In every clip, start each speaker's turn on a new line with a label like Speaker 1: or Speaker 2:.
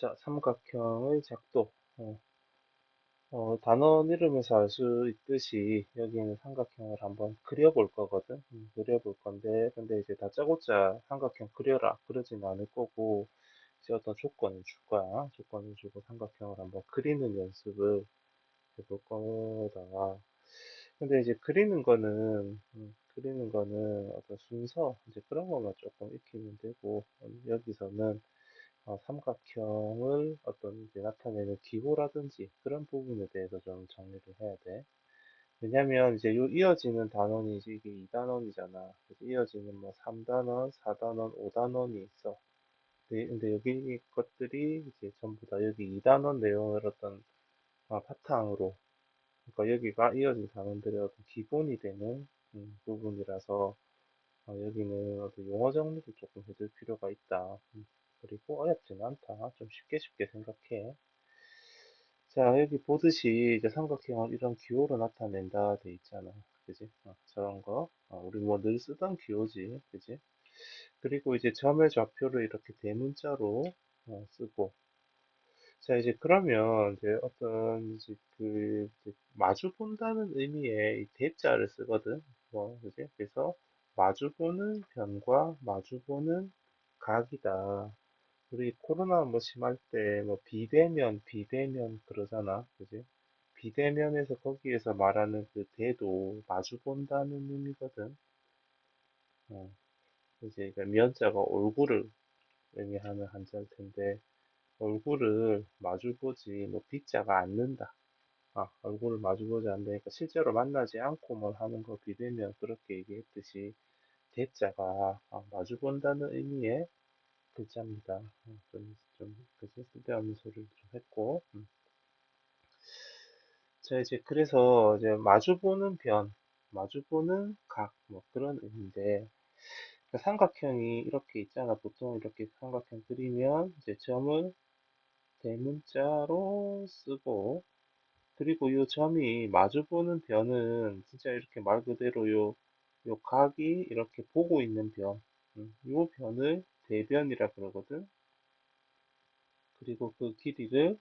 Speaker 1: 자, 삼각형의 작도. 어, 어, 단원 이름에서 알 수 있듯이 여기는 삼각형을 한번 그려볼 거거든. 음, 그려볼 건데, 근데 이제 다짜고짜 삼각형 그려라. 그러진 않을 거고, 이제 어떤 조건을 줄 거야. 조건을 주고 삼각형을 한번 그리는 연습을 해볼 거다. 근데 이제 그리는 거는, 음, 그리는 거는 어떤 순서, 이제 그런 것만 조금 익히면 되고, 음, 여기서는 어, 삼각형을 어떤 이제 나타내는 기호라든지 그런 부분에 대해서 좀 정리를 해야 돼. 왜냐면 이제 요 이어지는 단원이 이제 이게 2단원이잖아. 그래서 이어지는 뭐 3단원, 4단원, 5단원이 있어. 근데, 여기 것들이 이제 전부 다 여기 2단원 내용을 어떤 아, 바탕으로 그러니까 여기가 이어진 단원들의 어떤 기본이 되는 음, 부분이라서 어, 여기는 어떤 용어 정리를 조금 해줄 필요가 있다. 음, 그리고 어렵지는 않다. 좀 쉽게 쉽게 생각해. 자, 여기 보듯이 이제 삼각형을 이런 기호로 나타낸다 돼 있잖아. 그지? 어, 저런 거. 어, 우리 뭐 늘 쓰던 기호지. 그지? 그리고 이제 점의 좌표를 이렇게 대문자로 어, 쓰고. 자, 이제 그러면 이제 어떤 이제 그 이제 마주 본다는 의미의 이 대자를 쓰거든. 뭐, 그지? 그래서 마주 보는 변과 마주 보는 각이다. 우리 코로나 뭐 심할 때 뭐 비대면, 비대면 그러잖아. 그지? 비대면에서 거기에서 말하는 그 대도 마주 본다는 의미거든. 어, 이제 그 면자가 얼굴을 의미하는 한자일 텐데 얼굴을 마주 보지 뭐 빗자가 않는다. 아, 얼굴을 마주 보지 않으니까 실제로 만나지 않고 뭘 하는 거 비대면 그렇게 얘기했듯이 대자가 아, 마주 본다는 의미의 글자입니다. 어, 좀, 좀, 그지? 쓸데없는 소리를 좀 했고. 음. 자, 이제, 그래서, 이제, 마주보는 변, 마주보는 각, 뭐, 그런 의미인데, 그 삼각형이 이렇게 있잖아. 보통 이렇게 삼각형 그리면, 이제, 점을 대문자로 쓰고, 그리고 이 점이 마주보는 변은, 진짜 이렇게 말 그대로 요, 요 각이 이렇게 보고 있는 변, 음, 요 변을 대변이라 그러거든. 그리고 그 길이를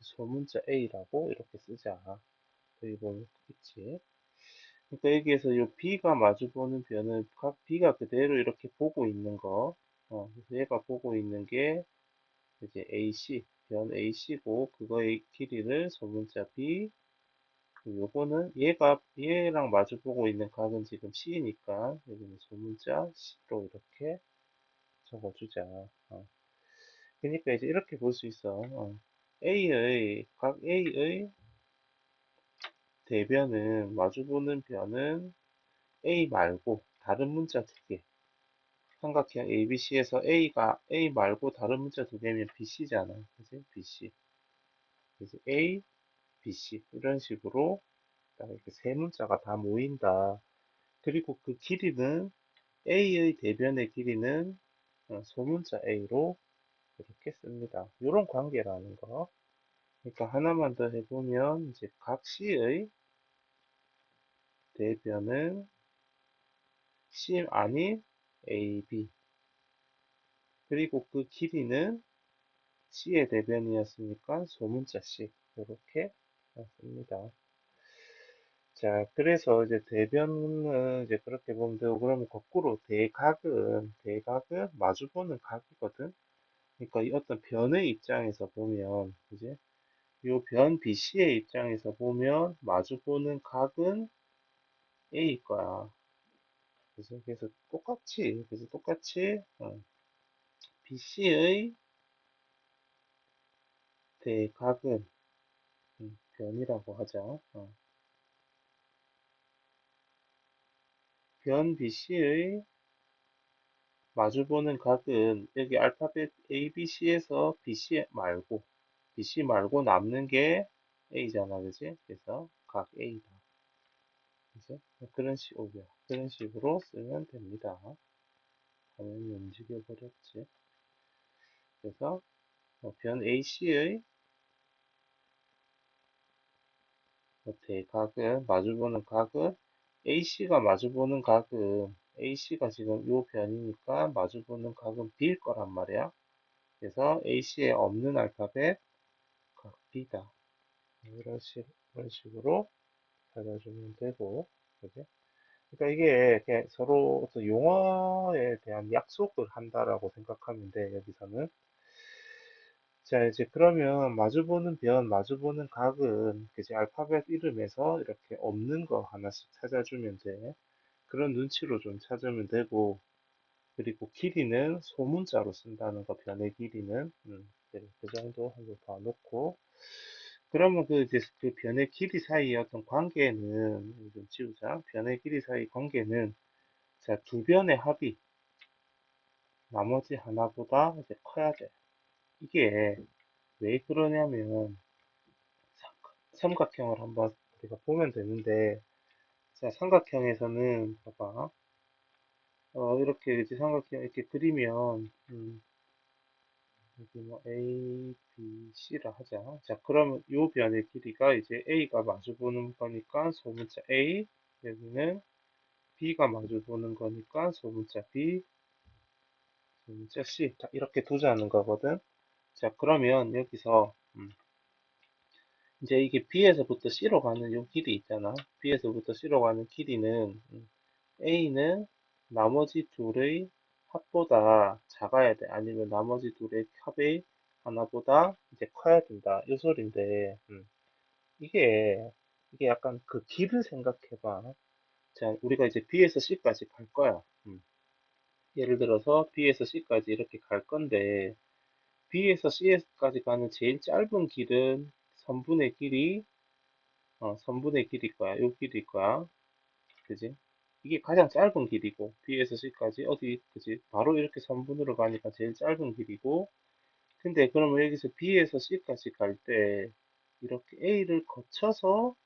Speaker 1: 소문자 A라고 이렇게 쓰자. 여기 보면 있지. 그러니까 여기에서 요 B가 마주보는 변은 각 B가 그대로 이렇게 보고 있는 거. 어, 그래서 얘가 보고 있는 게 이제 AC, 변 AC고 그거의 길이를 소문자 B. 요거는 얘가 얘랑 마주보고 있는 각은 지금 C니까 여기는 소문자 C로 이렇게 적어주자. 어. 그러니까 이제 이렇게 볼 수 있어. 어. A의 각 A의 대변은 마주보는 변은 A 말고 다른 문자 두 개. 삼각형 ABC에서 A가 A 말고 다른 문자 두 개면 BC잖아. 그지? BC. 그래서 A, BC. 이런 식으로 이렇게 세 문자가 다 모인다. 그리고 그 길이는 A의 대변의 길이는 어, 소문자 A로 이렇게 씁니다. 이런 관계라는 거. 그러니까 하나만 더 해보면 이제 각 C의 대변은 C 아닌 AB 그리고 그 길이는 C의 대변이었으니까 소문자 C 이렇게 씁니다. 자, 그래서 이제 대변은 이제 그렇게 보면 되고 그러면 거꾸로 대각은 대각은 마주보는 각이거든. 그러니까 이 어떤 변의 입장에서 보면 이제 요변 BC의 입장에서 보면 마주보는 각은 A일 거야. 그래서, 그래서 똑같이, 그래서 똑같이, 어, BC의 대각은, 음, 변이라고 하자. 어. 변 BC의 마주보는 각은 여기 알파벳 ABC에서 BC 말고, BC 말고 남는 게 A잖아, 그지? 그래서 각 A다. 그죠? 그런 식, 오야 그런 식으로 쓰면 됩니다. 화면이 움직여 버렸지. 그래서 어, 변 AC의 대각은 마주보는 각은 AC가 마주보는 각은 AC가 지금 요 변이니까 마주보는 각은 B일 거란 말이야. 그래서 AC에 없는 알파벳 각 B다. 이런, 식, 이런 식으로 찾아주면 되고, 그지? 그러니까 이게 그냥 서로 용어에 대한 약속을 한다라고 생각하면 돼, 여기서는. 자, 이제 그러면 마주보는 변, 마주보는 각은 그지 알파벳 이름에서 이렇게 없는 거 하나씩 찾아주면 돼. 그런 눈치로 좀 찾으면 되고, 그리고 길이는 소문자로 쓴다는 거, 변의 길이는. 음, 네, 그 정도 한 번 봐놓고. 그러면 그 이제 그 변의 길이 사이의 어떤 관계는 좀 지우자. 변의 길이 사이 관계는 자, 두 변의 합이 나머지 하나보다 이제 커야 돼. 이게 왜 그러냐면 삼각, 형을 한번 우리가 보면 되는데 자, 삼각형에서는 봐봐. 어, 이렇게 이제 삼각형 이렇게 그리면 음, 여기 뭐 A, B, C라 하자. 자, 그러면 요 변의 길이가 이제 A가 마주보는 거니까 소문자 A, 여기는 B가 마주보는 거니까 소문자 B, 소문자 C. 자, 이렇게 두자는 거거든. 자, 그러면 여기서 음, 이제 이게 B에서부터 C로 가는 요 길이 있잖아. B에서부터 C로 가는 길이는 음, A는 나머지 둘의 합보다 작아야 돼. 아니면 나머지 둘의 합의 하나보다 이제 커야 된다. 이 소리인데, 음, 이게, 이게 약간 그 길을 생각해봐. 자, 우리가 이제 B에서 C까지 갈 거야. 음. 예를 들어서 B에서 C까지 이렇게 갈 건데, B에서 C까지 가는 제일 짧은 길은 선분의 길이, 어, 선분의 길일 거야. 요 길일 거야. 그지? 이게 가장 짧은 길이고 B에서 C까지 어디 그지 바로 이렇게 선분으로 가니까 제일 짧은 길이고 근데 그러면 여기서 B에서 C까지 갈 때 이렇게 A를 거쳐서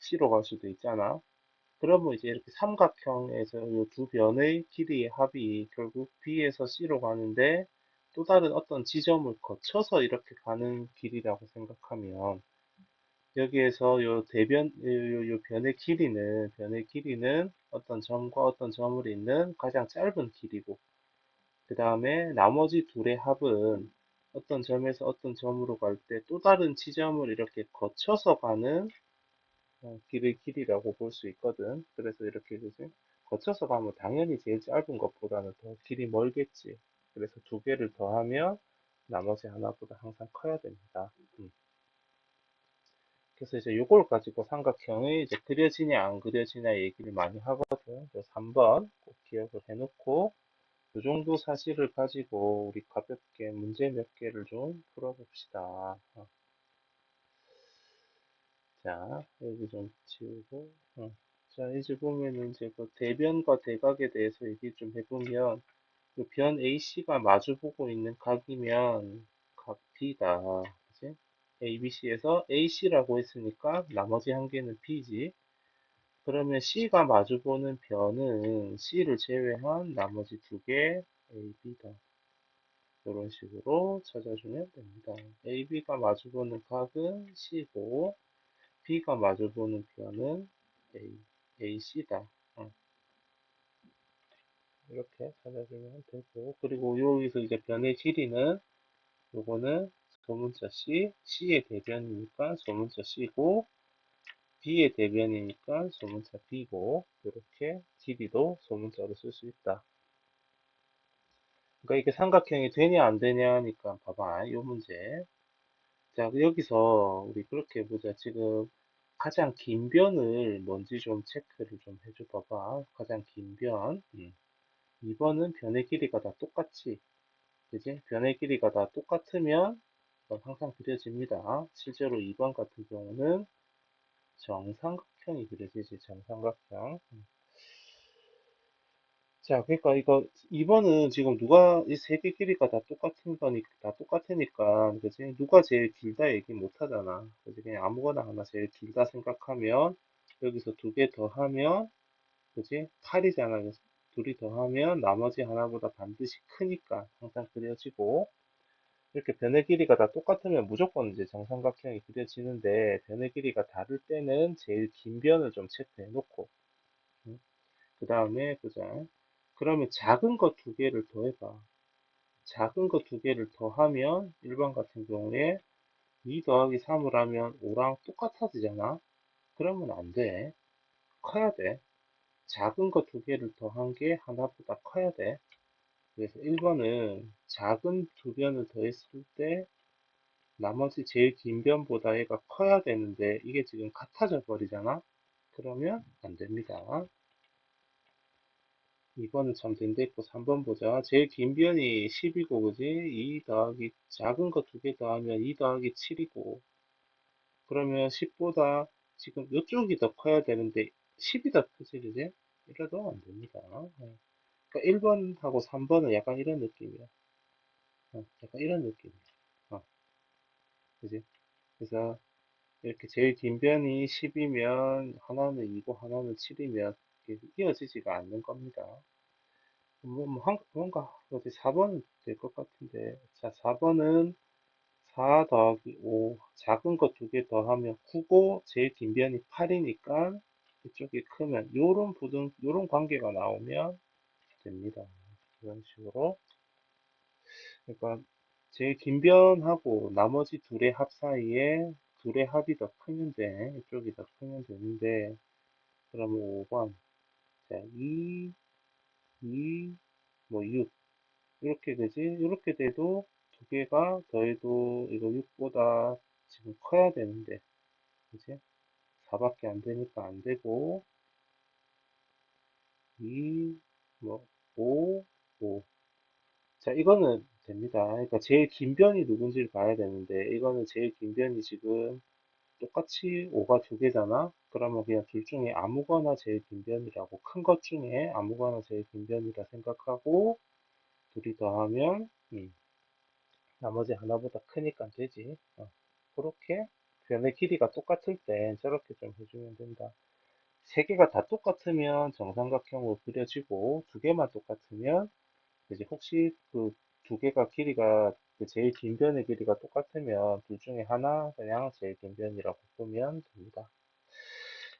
Speaker 1: C로 갈 수도 있잖아 그러면 이제 이렇게 삼각형에서 이 두 변의 길이의 합이 결국 B에서 C로 가는데 또 다른 어떤 지점을 거쳐서 이렇게 가는 길이라고 생각하면 여기에서 요 대변, 요, 요 변의 길이는, 변의 길이는 어떤 점과 어떤 점을 잇는 가장 짧은 길이고, 그 다음에 나머지 둘의 합은 어떤 점에서 어떤 점으로 갈 때 또 다른 지점을 이렇게 거쳐서 가는 어, 길의 길이라고 볼 수 있거든. 그래서 이렇게 그지? 거쳐서 가면 당연히 제일 짧은 것보다는 더 길이 멀겠지. 그래서 두 개를 더하면 나머지 하나보다 항상 커야 됩니다. 음. 그래서 이제 요걸 가지고 삼각형이 이제 그려지냐 안 그려지냐 얘기를 많이 하거든. 그래서 3번 꼭 기억을 해놓고 요 정도 사실을 가지고 우리 가볍게 문제 몇 개를 좀 풀어봅시다. 어. 자, 여기 좀 지우고. 어. 자, 이제 보면은 이제 그 대변과 대각에 대해서 얘기 좀 해보면 그 변 AC가 마주보고 있는 각이면 각 B다. 그치? ABC에서 AC라고 했으니까 나머지 한 개는 B지. 그러면 C가 마주보는 변은 C를 제외한 나머지 두 개 AB다. 이런 식으로 찾아주면 됩니다. AB가 마주보는 각은 C고 B가 마주보는 변은 A, AC다. 어. 이렇게 찾아주면 되고 그리고 여기서 이제 변의 길이는 요거는 소문자 C, C의 대변이니까 소문자 C고 B의 대변이니까 소문자 B고 이렇게 길이도 소문자로 쓸 수 있다. 그러니까 이게 삼각형이 되냐 안 되냐 하니까 봐봐 이 문제 자 여기서 우리 그렇게 보자 지금 가장 긴 변을 뭔지 좀 체크를 좀 해줘 봐봐 가장 긴변 음. 2번은 변의 길이가 다 똑같지 그지 변의 길이가 다 똑같으면 항상 그려집니다 실제로 2번 같은 경우는 정삼각형이 그려지지 정삼각형 음. 자, 그러니까 이거 2번은 지금 누가 이 세 개 길이가 다 똑같은 거니까 다 똑같으니까 그지? 누가 제일 길다 얘기 못 하잖아. 그지? 그냥 아무거나 하나 제일 길다 생각하면 여기서 두 개 더하면 그지? 8이잖아. 그래서 둘이 더하면 나머지 하나보다 반드시 크니까 항상 그려지고 이렇게 변의 길이가 다 똑같으면 무조건 이제 정삼각형이 그려지는데 변의 길이가 다를 때는 제일 긴 변을 좀 체크해 놓고 그 다음에 보자. 그러면 작은 거두 개를 더해봐. 작은 거두 개를 더하면 1번 같은 경우에 2 더하기 3을 하면 5랑 똑같아지잖아. 그러면 안 돼. 커야 돼. 작은 거 두 개를 더한 게 하나보다 커야 돼. 그래서 1번은 작은 두 변을 더했을 때 나머지 제일 긴 변보다 얘가 커야 되는데 이게 지금 같아져 버리잖아. 그러면 안 됩니다. 2번은 참 된댔고 3번 보자. 제일 긴 변이 10이고 그지? 2 더하기 작은 거 두 개 더하면 2 더하기 7이고 그러면 10보다 지금 이쪽이 더 커야 되는데 10이 더 크지 그지? 이래도 안 됩니다. 네. 그러니까 1번하고 3번은 약간 이런 느낌이야. 어, 약간 이런 느낌이야. 어, 그지? 그래서 이렇게 제일 긴 변이 10이면 하나는 2고 하나는 7이면 이어지지가 않는 겁니다. 뭐, 뭐 한, 뭔가 어디 4번 될것 같은데 자 4번은 4 더하기 5 작은 거 두 개 더하면 9고 제일 긴 변이 8이니까 이쪽이 크면 요런 부등 요런 관계가 나오면 됩니다. 이런 식으로. 그러니까 제일 긴 변하고 나머지 둘의 합 사이에 둘의 합이 더 돼. 이쪽이 더 크면 되는데. 그러면 5번. 자 2, 2, 뭐 6 이렇게 되지? 이렇게 돼도 두 개가 더해도 이거 6보다 지금 커야 되는데. 그지 4밖에 안 되니까 안 되고 2, 뭐 5, 5 자, 이거는 됩니다. 그러니까 제일 긴 변이 누군지를 봐야 되는데, 이거는 제일 긴 변이 지금 똑같이 5가 두 개잖아? 그러면 그냥 둘 중에 아무거나 제일 긴 변이라고, 큰 것 중에 아무거나 제일 긴 변이라 생각하고, 둘이 더하면, 음, 나머지 하나보다 크니까 되지. 어, 그렇게 변의 길이가 똑같을 땐 저렇게 좀 해주면 된다. 세 개가 다 똑같으면 정삼각형으로 그려지고, 두 개만 똑같으면 이제 혹시 그 두 개가 길이가 그 제일 긴 변의 길이가 똑같으면 둘 중에 하나 그냥 제일 긴 변이라고 보면 됩니다.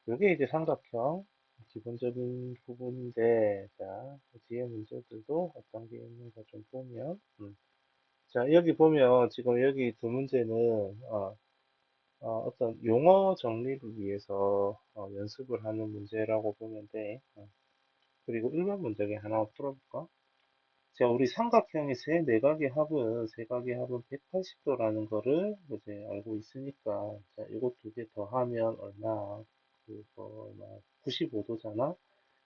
Speaker 1: 이게 이제 삼각형 기본적인 부분인데 자 뒤에 문제들도 어떤 게 있는가 좀 보면 음. 자 여기 보면 지금 여기 두 문제는 어, 어, 떤 용어 정리를 위해서 어, 연습을 하는 문제라고 보면 돼. 어. 그리고 1번 문제 하나 풀어볼까? 자, 우리 삼각형의 세 내각의 합은, 세각의 합은 180도라는 거를 이제 알고 있으니까, 자, 이거 두 개 더하면 얼마? 그거 얼마? 95도잖아?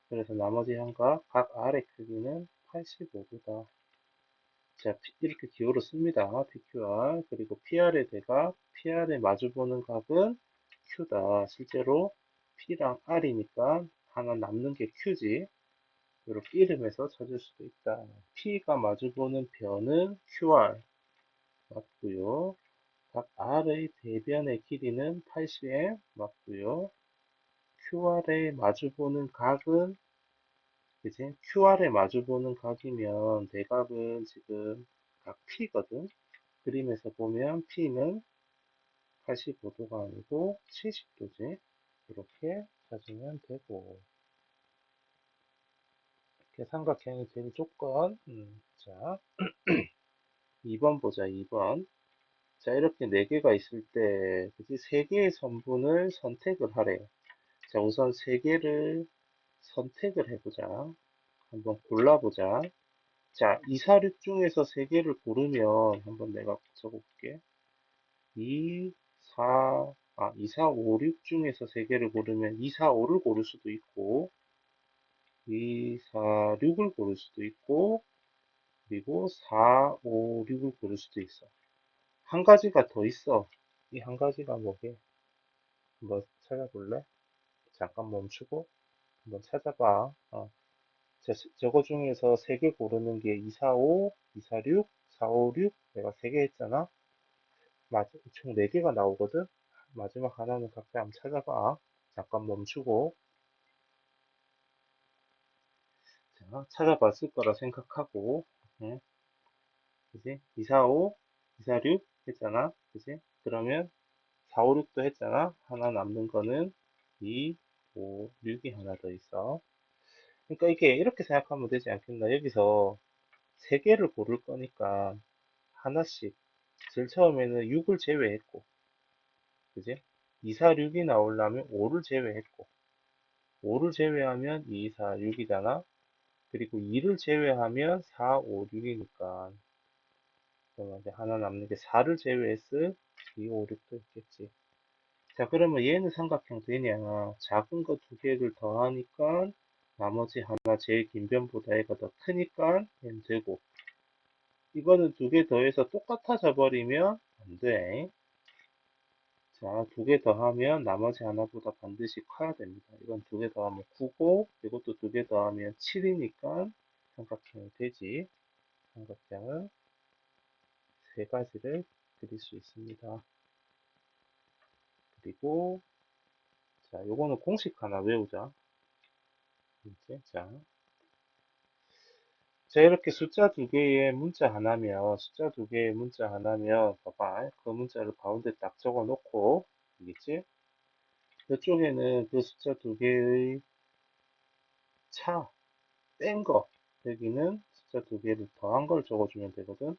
Speaker 1: 그래서 나머지 한각, 각 아래 크기는 85도다. 자, 이렇게 기호로 씁니다. PQR. 그리고 PR의 대각, PR에 마주보는 각은 Q다. 실제로 P랑 R이니까 하나 남는 게 Q지. 이렇게 이름에서 찾을 수도 있다. P가 마주보는 변은 QR 맞고요. 각 R의 대변의 길이는 80m 맞고요. QR에 마주보는 각은 그지? QR에 마주보는 각이면 대각은 지금 각 P거든. 그림에서 보면 P는 85도가 아니고 70도지. 이렇게 찾으면 되고. 삼각형이 된 조건. 음, 자, 2번 보자, 2번. 자, 이렇게 4개가 있을 때, 그지? 3개의 선분을 선택을 하래. 자, 우선 3개를 선택을 해보자. 한번 골라보자. 자, 2, 4, 6 중에서 3개를 고르면, 한번 내가 적어볼게. 2, 4, 아, 2, 4, 5, 6 중에서 3개를 고르면 2, 4, 5를 고를 수도 있고, 2, 4, 6을 고를 수도 있고, 그리고 4, 5, 6을 고를 수도 있어. 한 가지가 더 있어. 이 한 가지가 뭐게? 한번 찾아볼래? 잠깐 멈추고 한번 찾아봐. 어. 저, 저거 중에서 3개 고르는 게 2, 4, 5, 2, 4, 6, 4, 5, 6 내가 3개 했잖아. 맞, 총 4개가 나오거든? 마지막 하나는 각자 한번 찾아봐. 잠깐 멈추고 자, 찾아봤을 거라 생각하고 응? 그지? 2, 4, 5, 2, 4, 6 했잖아. 그지? 그러면 4, 5, 6도 했잖아. 하나 남는 거는 2, 5, 6이 하나 더 있어. 그러니까 이게 이렇게 생각하면 되지 않겠나. 여기서 세 개를 고를 거니까 하나씩 제일 처음에는 6을 제외했고 그지? 2, 4, 6이 나오려면 5를 제외했고 5를 제외하면 2, 4, 6이잖아 그리고 2를 제외하면 4, 5, 6이니까 그러면 이제 하나 남는 게 4를 제외했을 2, 5, 6도 있겠지 자 그러면 얘는 삼각형 되냐 작은 거 두 개를 더하니까 나머지 하나 제일 긴 변보다 얘가 더 크니까 얘는 되고 이거는 두 개 더해서 똑같아져 버리면 안 돼. 자, 두 개 더하면 나머지 하나보다 반드시 커야 됩니다. 이건 두 개 더하면 9고, 이것도 두 개 더하면 7이니까 삼각형이 되지. 삼각형은 세 가지를 그릴 수 있습니다. 그리고, 자, 요거는 공식 하나 외우자. 이제, 자. 자, 이렇게 숫자 두 개의 문자 하나면, 숫자 두 개의 문자 하나면, 봐봐. 그 문자를 가운데 딱 적어 놓고, 알겠지? 이쪽에는 그 숫자 두 개의 차, 뺀 거. 여기는 숫자 두 개를 더한 걸 적어주면 되거든.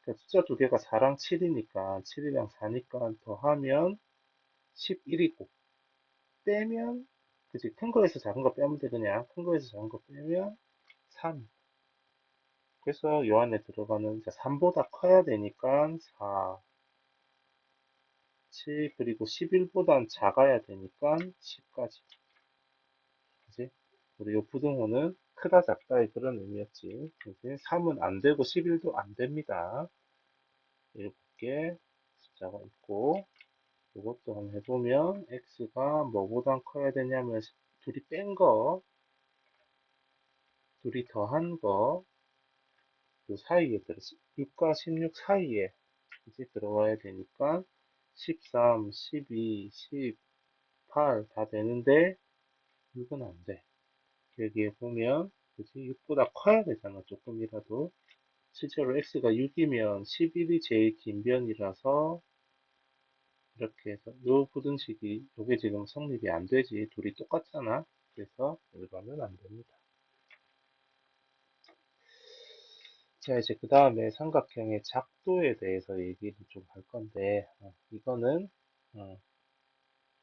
Speaker 1: 그러니까 숫자 두 개가 4랑 7이니까, 7이랑 4니까 더하면 11이고, 빼면, 그치, 큰 거에서 작은 거 빼면 돼, 그냥. 큰 거에서 작은 거 빼면 3. 그래서 요 안에 들어가는 3보다 커야 되니까 4, 7 그리고 11보단 작아야 되니까 10까지. 그지? 우리 요 부등호는 크다 작다의 그런 의미였지. 그지? 3은 안 되고 11도 안 됩니다. 7개 숫자가 있고 이것도 한번 해보면 x가 뭐보단 커야 되냐면 둘이 뺀 거, 둘이 더한 거, 그 사이에 들어 6과 16 사이에 이제 들어와야 되니까 13, 12, 18 다 되는데 6은 안 돼. 여기에 보면 그지 6보다 커야 되잖아 조금이라도 실제로 x가 6이면 11이 제일 긴 변이라서 이렇게 해서 요 부등식이 요게 지금 성립이 안 되지 둘이 똑같잖아 그래서 1번은 안 됩니다. 자, 이제 그 다음에 삼각형의 작도에 대해서 얘기를 좀 할 건데, 어, 이거는, 어,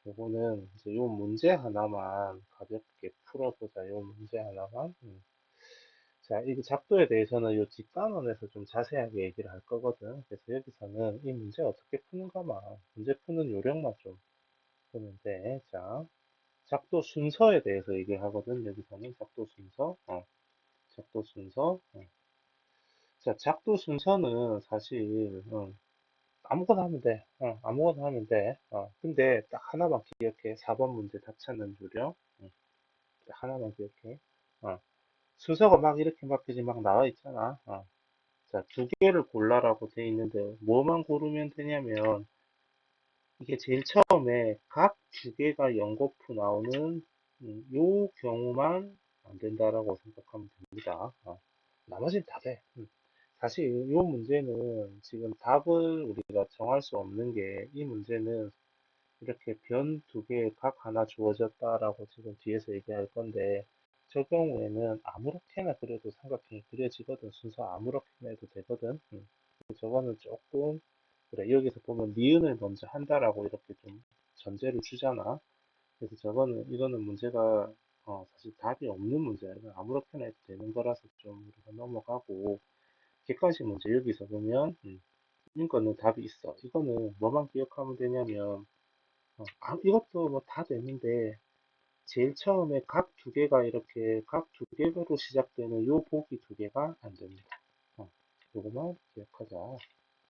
Speaker 1: 요거는 이제 요 문제 하나만 가볍게 풀어보자. 요 문제 하나만. 음. 자, 이 작도에 대해서는 요 뒷단원에서 좀 자세하게 얘기를 할 거거든. 그래서 여기서는 이 문제 어떻게 푸는가만, 문제 푸는 요령만 좀 돼. 자, 작도 순서에 대해서 얘기를 하거든. 여기서는 작도 순서, 어, 작도 순서, 어. 자, 작도 순서는 사실 어, 아무거나 하면 돼. 어, 아무거나 하면 돼. 어, 근데 딱 하나만 기억해. 4번 문제 다 찾는 요령. 어, 하나만 기억해. 어, 순서가 막 이렇게 막, 그지 막 나와 있잖아. 어. 자, 두 개를 골라라고 돼 있는데 뭐만 고르면 되냐면 이게 제일 처음에 각 두 개가 연거푸 나오는 음, 요 경우만 안 된다라고 생각하면 됩니다. 어, 나머지는 다 돼. 음. 사실 이 문제는 지금 답을 우리가 정할 수 없는 게 이 문제는 이렇게 변 두 개 각 하나 주어졌다라고 지금 뒤에서 얘기할 건데 저 경우에는 아무렇게나 그려도 삼각형이 그려지거든 순서 아무렇게나 해도 되거든 음. 저거는 조금 그래 여기서 보면 니은을 먼저 한다라고 이렇게 좀 전제를 주잖아 그래서 저거는 이거는 문제가 어, 사실 답이 없는 문제야 아무렇게나 해도 되는 거라서 좀 우리가 넘어가고 객관식 문제 여기서 보면 음, 이거는 답이 있어. 이거는 뭐만 기억하면 되냐면 어, 아, 이것도 뭐 다 되는데 제일 처음에 각 두 개가 이렇게 각 두 개로 시작되는 요 보기 두 개가 안 됩니다. 어, 요거만 기억하자.